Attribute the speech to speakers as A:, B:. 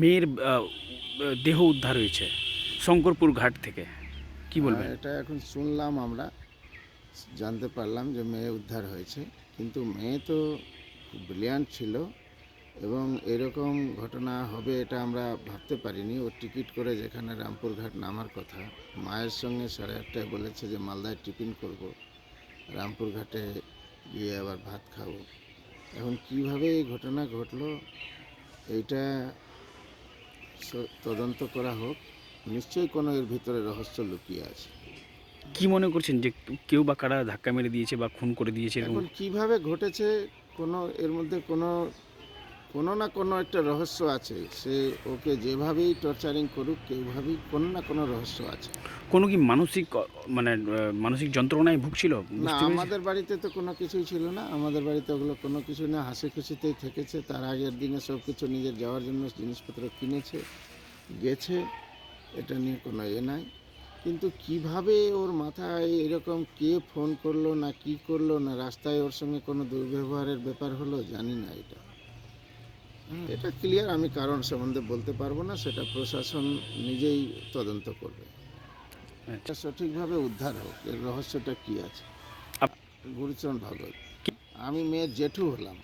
A: মেয়ের দেহ উদ্ধার হয়েছে শঙ্করপুর ঘাট থেকে। কি বলবেন?
B: আর এটা এখন শুনলাম আমরা জানতে পারলাম যে মেয়ে উদ্ধার হয়েছে কিন্তু মেয়ে তো ব্রিলিয়ান্ট ছিল এবং এরকম ঘটনা হবে এটা আমরা ভাবতে পারিনি। ও টিকিট করে যেখানে রামপুরঘাট নামার কথা মায়ের সঙ্গে সাড়ে আটটায় বলেছে যে মালদায় টিফিন করব রামপুরঘাটে গিয়ে আবার ভাত খাব। এখন কীভাবে এই ঘটনা ঘটলো এইটা তদন্ত করা হোক নিশ্চয়ই কোনো এর ভিতরে রহস্য লুকিয়ে আছে।
A: কি মনে করছেন যে কেউ বা কারা ধাক্কা মেরে দিয়েছে বা খুন করে দিয়েছে
B: এখন কীভাবে ঘটেছে কোনো এর মধ্যে কোনো কোনো না কোনো একটা রহস্য আছে। সে ওকে যেভাবেই টর্চারিং করুক কেউভাবেই কোনো না কোনো রহস্য আছে।
A: কোনো কি মানসিক মানে মানসিক যন্ত্রণায় ভুগছিল?
B: না আমাদের বাড়িতে তো কোনো কিছুই ছিল না। আমাদের বাড়িতে ওগুলো কোনো কিছু না। হাসি খুশিতেই থেকেছে। তার আগের দিনে সব কিছু নিজের যাওয়ার জন্য জিনিসপত্র কিনেছে গেছে। এটা নিয়ে কোনো এ নাই। কিন্তু কীভাবে ওর মাথায় এরকম কে ফোন করল না কি করল না রাস্তায় ওর সঙ্গে কোনো দুর্ব্যবহারের ব্যাপার হলো জানি না এটা। এটা ক্লিয়ার আমি কারণ সম্বন্ধে বলতে পারব না সেটা প্রশাসন নিজেই তদন্ত করবে।
A: আচ্ছা।
B: এটা সঠিকভাবে উদ্ধার হোক এর রহস্যটা কি আছে? গুরুচরণ ভাগবত আমি মেয়ের জেঠু হলাম।